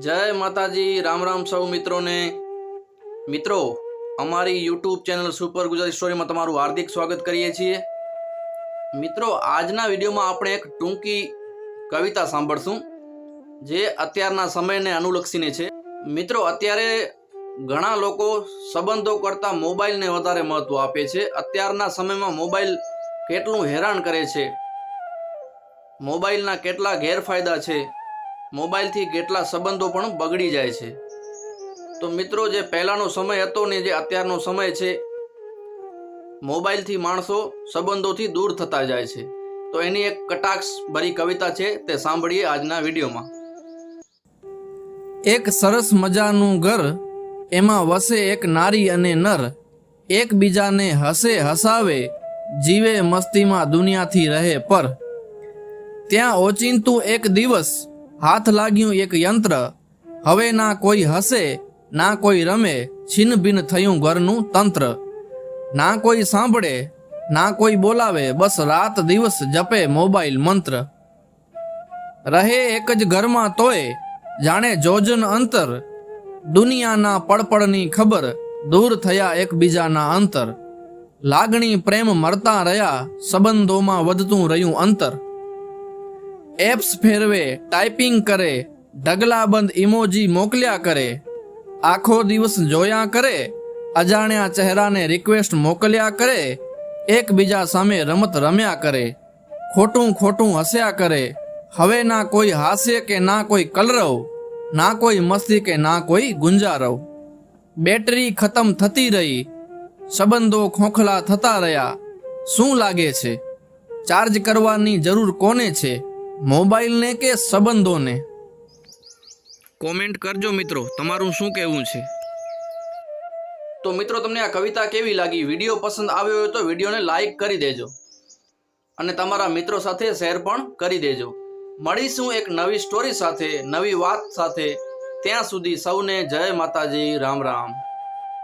જય માતાજી, રામ રામ સૌ મિત્રોને. મિત્રો, અમારી યુટ્યુબ ચેનલ સુપર ગુજરાતી સ્ટોરીમાં તમારું હાર્દિક સ્વાગત કરીએ છીએ. મિત્રો, આજના વિડીયોમાં આપણે એક ટૂંકી કવિતા સાંભળશું, જે અત્યારના સમયને અનુલક્ષીને છે. મિત્રો, અત્યારે ઘણા લોકો સંબંધો કરતાં મોબાઈલને વધારે મહત્ત્વ આપે છે. અત્યારના સમયમાં મોબાઈલ કેટલું હેરાન કરે છે. મોબાઈલના કેટલા ગેરફાયદા છે. મોબાઈલથી કેટલા સંબંધો પણ બગડી જાય છે. તો મિત્રો, જે પહેલાંનો સમય હતો ને જે અત્યારનો સમય છે, મોબાઈલથી માણસો સંબંધોથી દૂર થતા જાય છે. તો એની એક કટાક્ષ ભરી કવિતા છે, તે સાંભળીએ આજના વિડીયોમાં. એક સરસ મજાનું ઘર, એમાં વસે એક નારી અને નર. એકબીજાને હસે હસાવે, જીવે મસ્તીમાં દુનિયાથી રહે પર. ત્યાં ઓચિંતું એક દિવસ હાથ લાગ્યું એક યંત્ર. હવે ના કોઈ હસે, ના કોઈ રમે છિન્ન ભિન્ન થયું ઘરનું તંત્ર. ના કોઈ સાંભળે, ના કોઈ બોલાવે, બસ રાત દિવસ જપે મોબાઈલ મંત્ર. રહે એક જ ઘરમાં તોય, જાણે જોજન અંતર. દુનિયાના પડપડની ખબર, દૂર થયા એકબીજાના અંતર. લાગણી પ્રેમ મરતા રહ્યા, સંબંધોમાં વધતું રહ્યું અંતર. એપ્સ ફેરવે ટાઈપિંગ કરે, ઢગલાબંધ ઇમોજી મોકલ્યા કરે, આખો દિવસ જોયા કરે, અજાણ્યા ચહેરાને રિક્વેસ્ટ મોકલ્યા કરે, એકબીજા સામે રમત રમ્યા કરે, ખોટું ખોટું હસ્યા કરે, હવે ના કોઈ હાસ્ય કે ના કોઈ કલરવ, ના કોઈ મસ્તી કે ના કોઈ ગુંજારવ. બેટરી ખતમ થતી રહી, સંબંધો ખોખલા થતા રહ્યા, શું લાગે છે? ચાર્જ કરવાની જરૂર કોને છે? મોબાઈલને કે સંબંધોને? કોમેન્ટ કરજો મિત્રો તમારું શું કહેવું છે? તો મિત્રો તમને આ કવિતા કેવી લાગી? વીડિયો પસંદ આવ્યો હોય તો વિડીયોને લાઈક કરી દેજો. અને તમારા મિત્રો સાથે શેર પણ કરી દેજો. મળીશું એક નવી સ્ટોરી સાથે નવી વાત સાથે. ત્યાં સુધી સૌને જય માતાજી રામ રામ.